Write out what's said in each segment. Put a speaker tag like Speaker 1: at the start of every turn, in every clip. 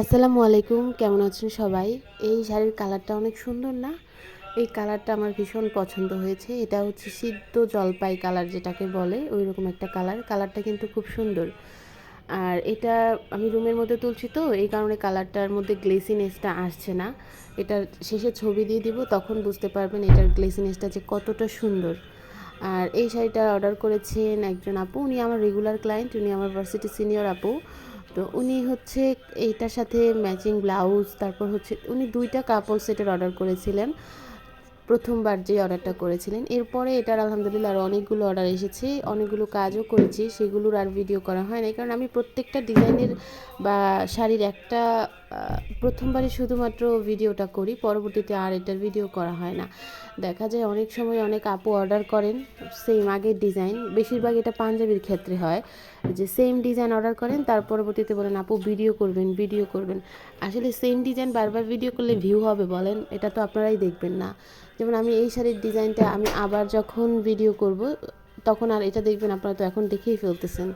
Speaker 1: আসসালামু আলাইকুম, কেমন আছেন সবাই? এই শাড়ির কালারটা অনেক সুন্দর না? এই কালারটা আমার ভীষণ পছন্দ হয়েছে। এটা হচ্ছে সিদ্ধ জলপাই কালার যেটাকে বলে ওই রকম একটা কালার। কালারটা কিন্তু খুব সুন্দর। আর এটা আমি রুমের মধ্যে তুলছি তো, এই কারণে কালারটার মধ্যে গ্লেসিনেসটা আসছে না। এটা শেষে ছবি দিয়ে দিব, তখন বুঝতে পারবেন এটার গ্লেসিনেসটা যে কতটা সুন্দর। আর এই শাড়িটা অর্ডার করেছেন একজন আপু, উনি আমার রেগুলার ক্লায়েন্ট, উনি আমার ভার্সিটি সিনিয়র আপু। তো উনি হচ্ছে এইটার সাথে ম্যাচিং ব্লাউজ তারপর হচ্ছে উনি দুইটা কাপড় সেটের অর্ডার করেছিলেন। প্রথমবার যে অর্ডারটা করেছিলেন। এরপরে এটার আলহামদুলিল্লাহ আর অনেকগুলো অর্ডার এসেছে। অনেকগুলো কাজও করেছি, সেগুলোর আর ভিডিও করা হয় না কারণ আমি প্রত্যেকটা ডিজাইনের বা শাড়ির একটা প্রথমবারই শুধুমাত্র ভিডিওটা করি, পরবর্তীতে আর এটার ভিডিও করা হয় না। দেখা যায় অনেক সময় অনেক আপু অর্ডার করেন সেম আগের ডিজাইন বেশিরভাগ এটা পাঞ্জাবির ক্ষেত্রে হয়। যে সেম ডিজাইন অর্ডার করেন, তার পরবর্তীতে বলেন, আপু ভিডিও করবেন ভিডিও করবেন। আসলে সেম ডিজাইন বারবার ভিডিও করলে ভিউ হবে, বলেন, এটা তো আপনারাই দেখবেন না। যেমন আমি এই শাড়ির ডিজাইনটা আমি আবার যখন ভিডিও করব, তখন আর এটা দেখবেন, আপনারা তো এখন দেখেই ফেলতেছেন।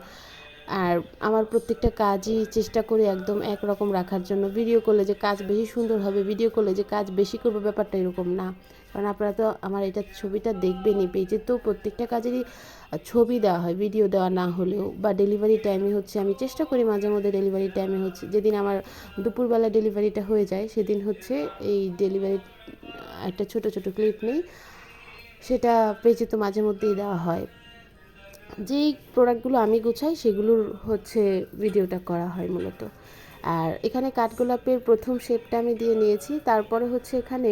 Speaker 1: আর আমার প্রত্যেকটা কাজই চেষ্টা করি একদম একরকম রাখার জন্য। ভিডিও করলে যে কাজ বেশি সুন্দর হবে ভিডিও করলে যে কাজ বেশি করবে ব্যাপারটা এরকম না। কারণ আপনারা তো আমার এটা ছবিটা দেখবেনই, পেজে তো প্রত্যেকটা কাজেরই ছবি দেওয়া হয় ভিডিও দেওয়া না হলেও। বা ডেলিভারি টাইমে হচ্ছে, আমি চেষ্টা করি মাঝে মধ্যে ডেলিভারি টাইমে হচ্ছে, যেদিন আমার দুপুরবেলা ডেলিভারিটা হয়ে যায়, সেদিন হচ্ছে এই ডেলিভারি একটা ছোট ছোট ক্লিপ নেই, সেটা পেজে তো মাঝে মধ্যেই দেওয়া হয়। যেই প্রোডাক্টগুলো আমি গুছাই, সেগুলোর হচ্ছে ভিডিওটা করা হয় মূলত। আর এখানে কাঠগোলাপের প্রথম শেপটা আমি দিয়ে নিয়েছি, তারপরে হচ্ছে এখানে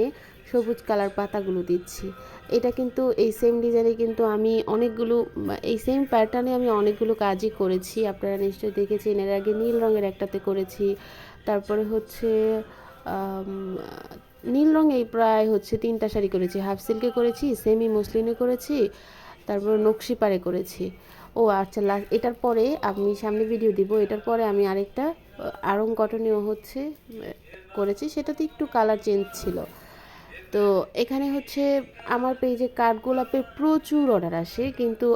Speaker 1: সবুজ কালার পাতাগুলো দিচ্ছি। এটা কিন্তু এই সেম ডিজাইনে কিন্তু আমি অনেকগুলো, এই সেম প্যাটার্নে আমি অনেকগুলো কাজই করেছি। আপনারা নিশ্চয়ই দেখেছেন, এর আগে নীল রঙের একটাতে করেছি। তারপরে হচ্ছে নীল রঙেই প্রায় হচ্ছে তিনটা শাড়ি করেছি। হাফ সিল্কে করেছি সেমি মসলিনে করেছি। তারপর নকশি পাড়ে করেছি। ও আচ্ছা লাস্ট এটার পরে আমি সামনে ভিডিও দিব। এটার পরে আমি আরেকটা আরং কটনেও হচ্ছে করেছি। সেটাতে একটু কালার চেঞ্জ ছিল। তো এখানে হচ্ছে আমার পেজে কাঠগোলাপের প্রচুর অর্ডার আসে, কিন্তু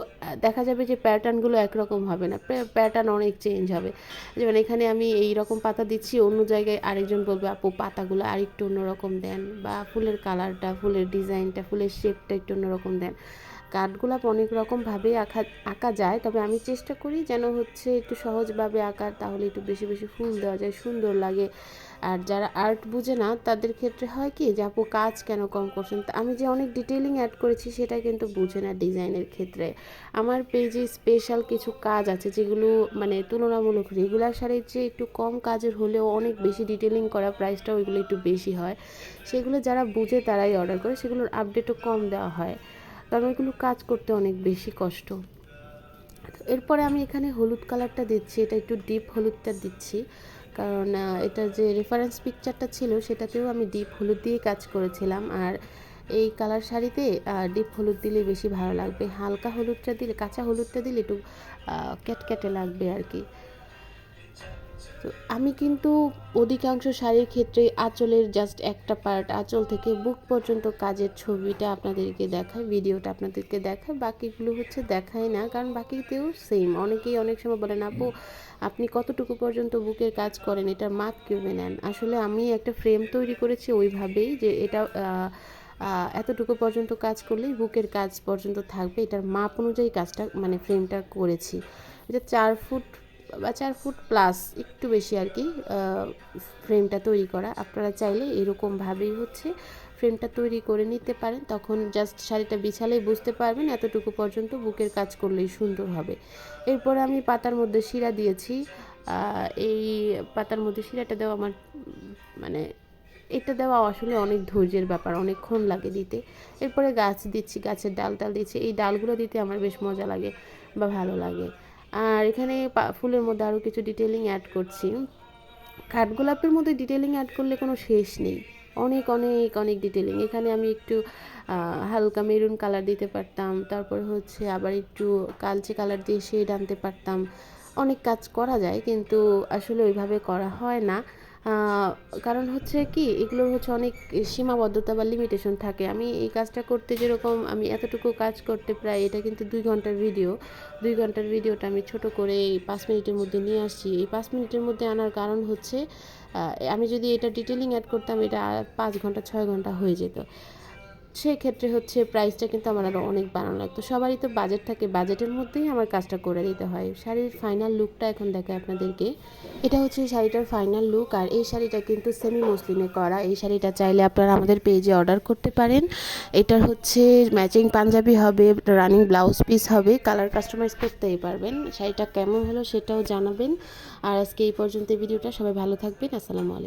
Speaker 1: দেখা যাবে যে প্যাটার্নগুলো একরকম হবে না। প্যাটার্ন অনেক চেঞ্জ হবে। যেমন এখানে আমি এই রকম পাতা দিচ্ছি, অন্য জায়গায় আরেকজন বলবে, আপু, পাতাগুলো আরেকটু অন্যরকম দেন। বা ফুলের কালারটা ফুলের ডিজাইনটা ফুলের শেপটা একটু অন্যরকম দেন। কাঠগোলাপ অনেক রকমভাবে আঁকা আঁকা যায়, তবে আমি চেষ্টা করি যেন হচ্ছে একটু সহজভাবে আঁকার, তাহলে একটু বেশি বেশি ফুল দেওয়া যায়, সুন্দর লাগে। আর যারা আর্ট বুঝে না, তাদের ক্ষেত্রে হয় কি যে, আপু, কাজ কেন কম করছেন? আমি যে অনেক ডিটেলিং অ্যাড করেছি, সেটা কিন্তু বুঝে না ডিজাইনের ক্ষেত্রে। আমার পেজে স্পেশাল কিছু কাজ আছে, যেগুলো মানে তুলনামূলক রেগুলার শাড়ির চেয়ে একটু কম কাজের হলেও অনেক বেশি ডিটেলিং করা প্রাইসটাও ওইগুলো একটু বেশি হয়। সেগুলো যারা বুঝে, তারাই অর্ডার করে, সেগুলোর আপডেটও কম দেওয়া হয়। কারণ ওইগুলো কাজ করতে অনেক বেশি কষ্ট। এরপরে আমি এখানে হলুদ কালারটা দিচ্ছি, এটা একটু ডিপ হলুদটা দিচ্ছি। কারণ এটা যে রেফারেন্স পিকচারটা ছিল, সেটাতেও আমি ডিপ হলুদ দিয়ে কাজ করেছিলাম। আর এই কালার শাড়িতে ডিপ হলুদ দিলে বেশি ভালো লাগবে। হালকা হলুদটা দিলে, কাঁচা হলুদটা দিলে একটু ক্যাটক্যাটে লাগবে আর কি। আমি কিন্তু অধিকাংশ শাড়ির ক্ষেত্রে আঁচলের জাস্ট একটা পার্ট আঁচল থেকে বুক পর্যন্ত কাজের ছবিটা আপনাদেরকে দেখাই ভিডিওটা আপনাদেরকে দেখাই, বাকিগুলো হচ্ছে দেখাই না, কারণ বাকিতেও সেম অনেকেই অনেক সময় বলেন, আপু, আপনি কতটুকু পর্যন্ত বুকের কাজ করেন? এটার মাপ কেমে নেন আসলে আমি একটা ফ্রেম তৈরি করেছি ওইভাবেই যে এটা এতটুকু পর্যন্ত কাজ করলেই বুকের কাজ পর্যন্ত থাকবে। এটার মাপ অনুযায়ী কাজটা মানে ফ্রেমটা করেছি। এটা চার ফুট বা চার ফুট প্লাস একটু বেশি আর কি ফ্রেমটা তৈরি করা। আপনারা চাইলে এরকমভাবেই হচ্ছে ফ্রেমটা তৈরি করে নিতে পারেন। তখন জাস্ট শাড়িটা বিছালেই বুঝতে পারবেন এতটুকু পর্যন্ত বুকের কাজ করলেই সুন্দর হবে। এরপরে আমি পাতার মধ্যে শিরা দিয়েছি। এই পাতার মধ্যে শিরাটা দেওয়া আমার মানে এটা দেওয়া আসলে অনেক ধৈর্যের ব্যাপার, অনেকক্ষণ লাগে দিতে। এরপরে গাছ দিচ্ছি, গাছের ডাল টাল দিচ্ছি। এই ডালগুলো দিতে আমার বেশ মজা লাগে বা ভালো লাগে। আর এখানে ফুলের মধ্যে আরও কিছু ডিটেলিং অ্যাড করছি। কাঠগোলাপের মধ্যে ডিটেলিং অ্যাড করলে কোনো শেষ নেই। অনেক অনেক অনেক ডিটেলিং এখানে আমি একটু হালকা মেরুন কালার দিতে পারতাম। তারপর হচ্ছে আবার একটু কালচে কালার দিয়ে শেড আনতে পারতাম। অনেক কাজ করা যায়, কিন্তু আসলে ওইভাবে করা হয় না। কারণ হচ্ছে কি, এগুলোর হচ্ছে অনেক সীমাবদ্ধতা বা লিমিটেশন থাকে। আমি এই কাজটা করতে যেরকম আমি এতটুকু কাজ করতে প্রায় এটা কিন্তু দুই ঘণ্টার ভিডিও দুই ঘণ্টার ভিডিওটা আমি ছোট করে এই পাঁচ মিনিটের মধ্যে নিয়ে আসছি। এই পাঁচ মিনিটের মধ্যে আনার কারণ হচ্ছে আমি যদি এটা ডিটেলিং অ্যাড করতাম, এটা পাঁচ ঘণ্টা, ছয় ঘণ্টা হয়ে যেত। সেক্ষেত্রে হচ্ছে প্রাইসটা কিন্তু আমার আরও অনেক বাড়ানো লাগতো সবারই তো বাজেট থাকে বাজেটের মধ্যেই আমার কাজটা করে দিতে হয়। শাড়ির ফাইনাল লুকটা এখন দেখে আপনাদেরকে। এটা হচ্ছে শাড়িটার ফাইনাল লুক আর এই শাড়িটা কিন্তু সেমি মসলিনে করা। এই শাড়িটা চাইলে আপনারা আমাদের পেজে অর্ডার করতে পারেন। এটার হচ্ছে ম্যাচিং পাঞ্জাবি হবে রানিং ব্লাউজ পিস হবে। কালার কাস্টমাইজ করতেই পারবেন। শাড়িটা কেমন হলো সেটাও জানাবেন। আর আজকে এই পর্যন্ত ভিডিওটা। সবাই ভালো থাকবেন। আসসালামু আলাইকুম।